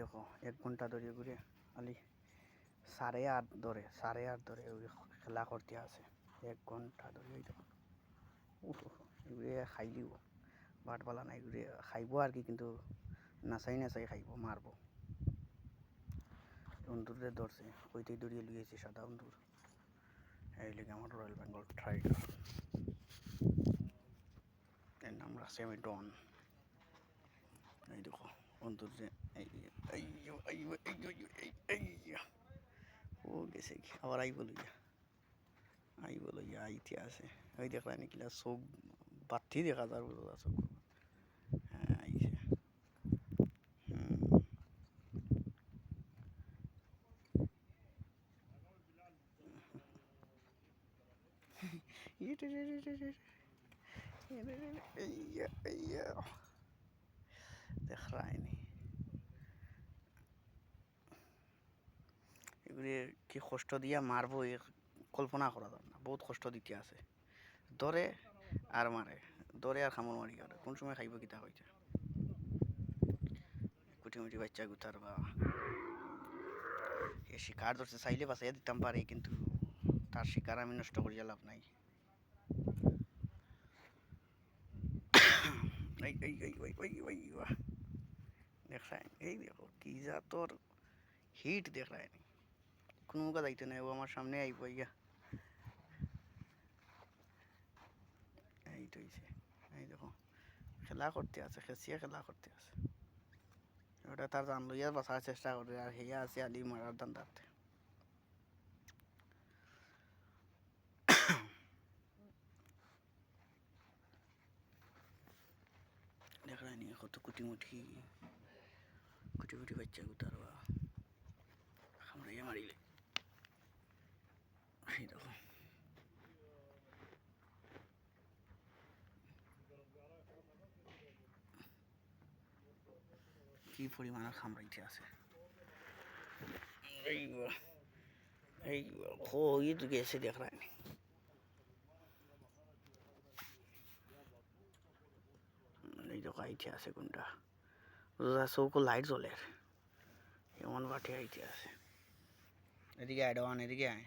দেখো, এক ঘণ্টা ধরে ঘুরে আলি সাড়ে আট ধরে সাড়ে আট ধরে ওই খেলা করতে আছে। এক ঘণ্টা ধরে ওই দেখো। উহ এগুলো খাইলিও বাট পালা নাই এগুলো খাইব আর কি, কিন্তু নাচাই নাচাই খাইব মারব অন্দুরে ধরছে ওইটাই দড়িয়ে লুয়েছে সাদা অন্দুর এই লেগে আমার রয়্যাল বেঙ্গল টাইগার এর নাম রাখছি আমি ডন এই দেখো। অন্তর যে এই এই এই এই এই ও গেছে কি আবার আই বলো ইয়া আই বলো ইয়া আইতে আছে ওই দেখলা নাকি চোখ বাতি দেখা যার বোঝা চোখ হ্যাঁ আইছে হুম ইয়ে রে রে রে রে রে। ইয়ে রে রে রে। এইয়া, এইয়া। দেখ রায়নি এগুলি কি কষ্ট দিয়া মারবো এ কল্পনা করা যায় না বহুত কষ্ট দিতে আছে ধরে আর মারে ধরে আর খামর মারি করে কোন সময় খাইব কিতা হইতে কুটি মুটি বাচ্চা গুতার বা এ শিকার ধরছে চাইলে বাঁচাইয়া দিতাম পারে কিন্তু তার শিকার আমি নষ্ট করিয়া লাভ নাই এই এই এই দেখো কি যা তোর হিট দেখায় নি কোনো মুখা যাইতে নাই, ও আমার সামনে আইব ইয়া এই তো এই দেখো, খেলা করতে আছে খেসিয়া খেলা করতে আছে। ওটা তার জান লইয়া বাঁচার চেষ্টা করে, আর হেয়া আছে আলি মারার দান্দাতে। দেখায় নি কত কুটি মুটি কুটি কুটি বাচ্চা গুতারবা খামড়াইয়া মারিলে। এই দেখো কি খামড়াইতে আছে? গেছে দেখ আছে কোনটা? চৌকো লাইট জ্বলে এমন বাটি আইতে আছে। এদিকে আয় এদিকে আয়।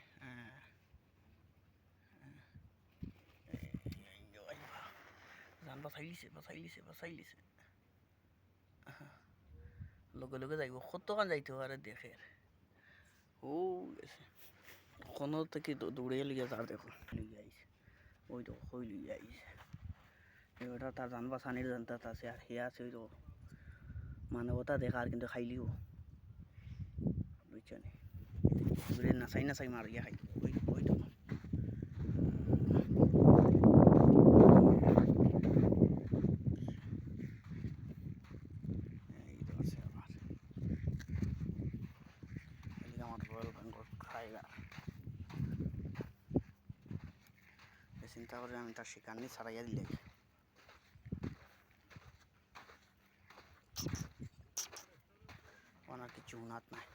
জান বাচাই লিছে বাচাই লিছে বাচাই লিছে লগে লগে যাইব কতক্ষণ যাইতে পারে দেখে ও গেছে কোনো থেকে দৌড়ে লিগে তার দেখো লিগে আইছে ওই তো ওই লিগে আইছে এবার তার জান বাঁচানির জানতা আছে আর হে আছে ওই তো মানবতা কিন্তু খাইলিও বুঝছ নাচাই নাচাই মারিয়া খাই ওই এই তো আছে আবার এদিকে আমার রয়্যাল বেঙ্গল টাইগার চিন্তা করে আমি তার শিকার নিয়ে ছাড়াইয়া দিলে ওনার কিছু হুনাত নাই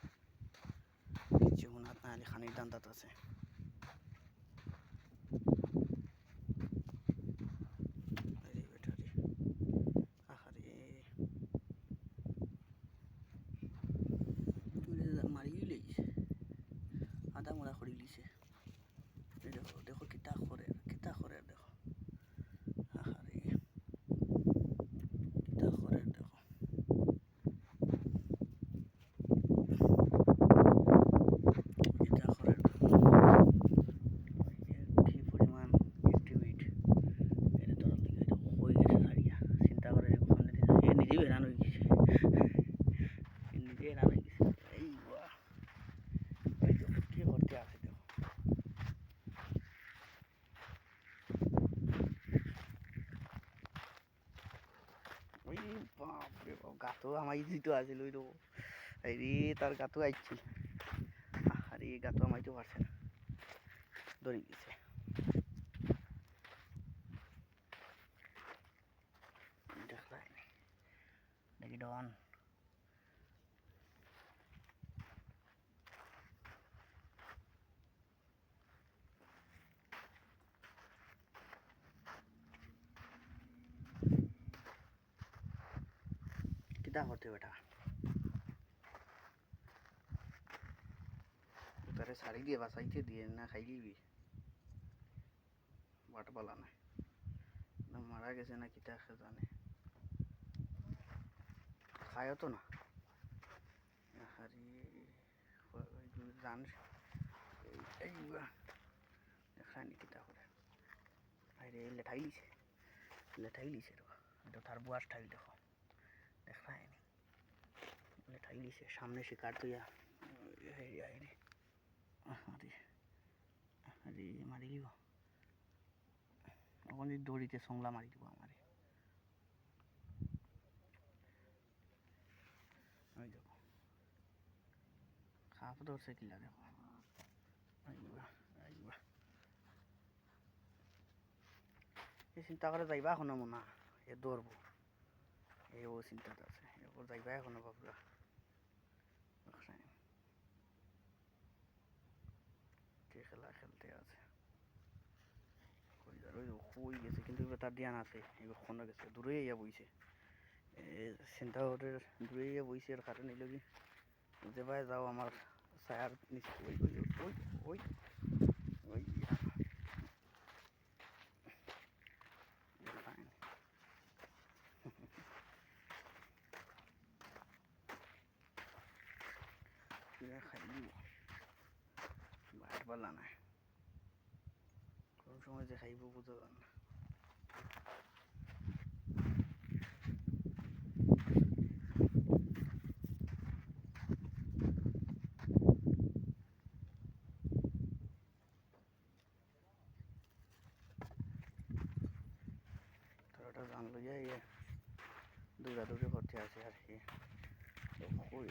কিছু হুনাত নাই খানির দান্দাত আছে আরে বেটা রে আহারে মারি লইছে আধা মোড়া করি লিছে এই দেখো দেখো কিতা করে কিতা করে দেখো আহারে কিতা করে দেখো কিতা করে কি পরিমাণ অ্যাক্টিভিট এটা তোর লিগে এটা হয়ে গেছে সারিয়া চিন্তা করে ওখানে এ নিজেই বেড়ানো হয়ে গেছে এ নিজে বেড়ানো হয়ে গেছে এই বাহ এই দেখো কি করতে আছে দেখো ওই বাপরে বাপ গাতো আমার দিতে আছিল ওই তো হেৰি তাৰ গাতো আহিছিল আরে গাতো আমাইতে পারছে না। ধরে গেছে। দেখলাই দেখি ডন सीधा হতে बेटा তারে শাড়ি দিয়ে বাসাইতে দিয়ে না খাই দিবি? বাট বলা না না মারা গেছে না কি দেখা জানে। খায় তো না। হারি জান খানি কিতা করে। আরে লেঠাই লিছে। লেঠাই লিছে দেখো এটা তার বুয়ার ঠাই দেখো। দেখায়নি। সামনে আরে মাৰি দিব। অকণ দৌৰিতে চংলা মাৰি দিব দেখো। খাপ ধরছে কিলা দেখো। চিন্তা করে যাইবা এখনও মনা এ দৌড়বো এই ও চিন্তাটা আছে। এরপর যাইবা এখনও বাবুরা। কে খেলা খেলতে আছে। কই গেছে, কিন্তু এবার তার ধ্যান আছে। এবার কখনো গেছে। দূরে ইয়া বইছে। চিন্তা করে দূরে ইয়া বইছে, এর কারণে লগি যেবাই যাও আমার ছায়ার নিচে। ওই ওই ওই Fine. কিবা খাই দিব পালা নাই কোন সময় যে খাইব বুঝা না। তোরা জান লইয়া ইয়ে দৌড়াদৌড়ি করতে আছে আর কি। কই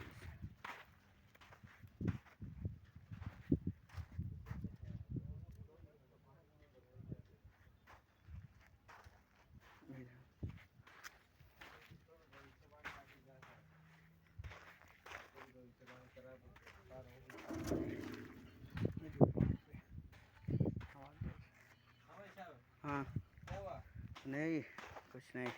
हाँ नहीं कुछ नहीं